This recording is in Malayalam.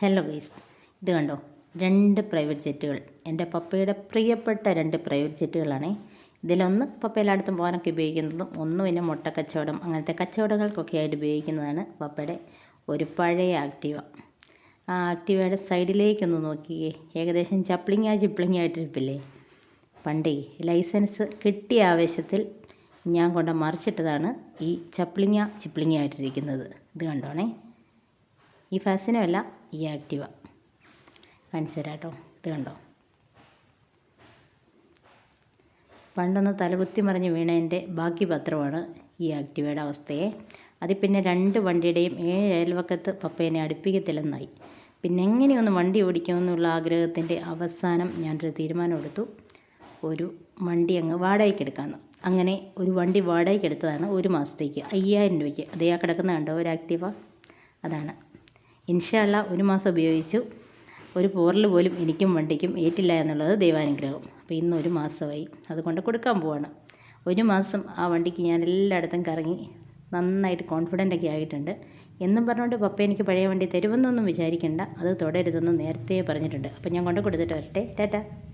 ഹലോ ഗൈസ് ഇത് കണ്ടോ? രണ്ട് പ്രൈവറ്റ് ജെറ്റുകൾ എന്റെ പപ്പയുടെ പ്രിയപ്പെട്ട രണ്ട് പ്രൈവറ്റ് ജെറ്റുകളാണേ ഇതിലൊന്ന് പപ്പ എല്ലായിടത്തും പോകാനൊക്കെ ഉപയോഗിക്കുന്നതും ഒന്ന് പിന്നെ മുട്ട കച്ചവടം. അങ്ങനത്തെ കച്ചവടങ്ങൾക്കൊക്കെ ആയിട്ട് ഉപയോഗിക്കുന്നതാണ് പപ്പയുടെ ഒരു പഴയ ആക്റ്റീവ ആ ആക്റ്റീവയുടെ സൈഡിലേക്കൊന്ന് നോക്കിയേ. ഏകദേശം ചപ്ലിങ്ങ ചിപ്ലിങ്ങ ആയിട്ടിരിപ്പില്ലേ? പണ്ടേ ലൈസൻസ് കിട്ടിയ ആവേശത്തിൽ ഞാൻ കൊണ്ട് മറിച്ചിട്ടതാണ് ഈ ചപ്ലിങ്ങ ചിപ്ലിങ്ങ ആയിട്ടിരിക്കുന്നത്. ഇത് കണ്ടോണേ? ഈ ഫാസിനമല്ല ഈ ആക്റ്റീവ. കാണിച്ചു ഇത് കണ്ടോ? പണ്ടൊന്ന് തലകുത്തി മറിഞ്ഞ് വീണതിന്റെ ബാക്കി പത്രമാണ് ഈ ആക്റ്റീവയുടെ അവസ്ഥയെ. അതിൽ പിന്നെ രണ്ട് വണ്ടിയുടെയും ഏഴ് അയൽവക്കത്ത് പപ്പേനെ അടുപ്പിക്കത്തില്ലെന്നായി. പിന്നെ എങ്ങനെയൊന്ന് വണ്ടി ഓടിക്കുമെന്നുള്ള ആഗ്രഹത്തിന്റെ അവസാനം ഞാനൊരു തീരുമാനമെടുത്തു. ഒരു വണ്ടി അങ്ങ് വാടകയ്ക്ക് എടുക്കാമെന്ന്. അങ്ങനെ ഒരു വണ്ടി വാടകയ്ക്ക് എടുത്തതാണ് ഒരു മാസത്തേക്ക്. അയ്യായിരം രൂപയ്ക്ക്. അതേ കിടക്കുന്ന കണ്ടോ? ഒരു ആക്റ്റീവ. അതാണ്. ഇൻഷാല്ല ഒരു മാസം ഉപയോഗിച്ചു. ഒരു പോറൽ പോലും എനിക്കും വണ്ടിക്കും ഏറ്റില്ല എന്നുള്ളത് ദൈവാനുഗ്രഹം. അപ്പോൾ ഇന്ന് ഒരു മാസമായി. അതുകൊണ്ട് കൊടുക്കാൻ പോവാണ്. ഒരു മാസം ആ വണ്ടിക്ക് ഞാൻ എല്ലായിടത്തും കറങ്ങി നന്നായിട്ട് കോൺഫിഡന്റ് ഒക്കെ ആയിട്ടുണ്ട്. എന്നും പറഞ്ഞുകൊണ്ട് പപ്പ എനിക്ക് പഴയ വണ്ടി തരുമെന്നൊന്നും വിചാരിക്കേണ്ട. അത് തുടരുതെന്ന് നേരത്തെ പറഞ്ഞിട്ടുണ്ട്. അപ്പോൾ ഞാൻ കൊണ്ട് കൊടുത്തിട്ട് വരട്ടെ. ടാറ്റ.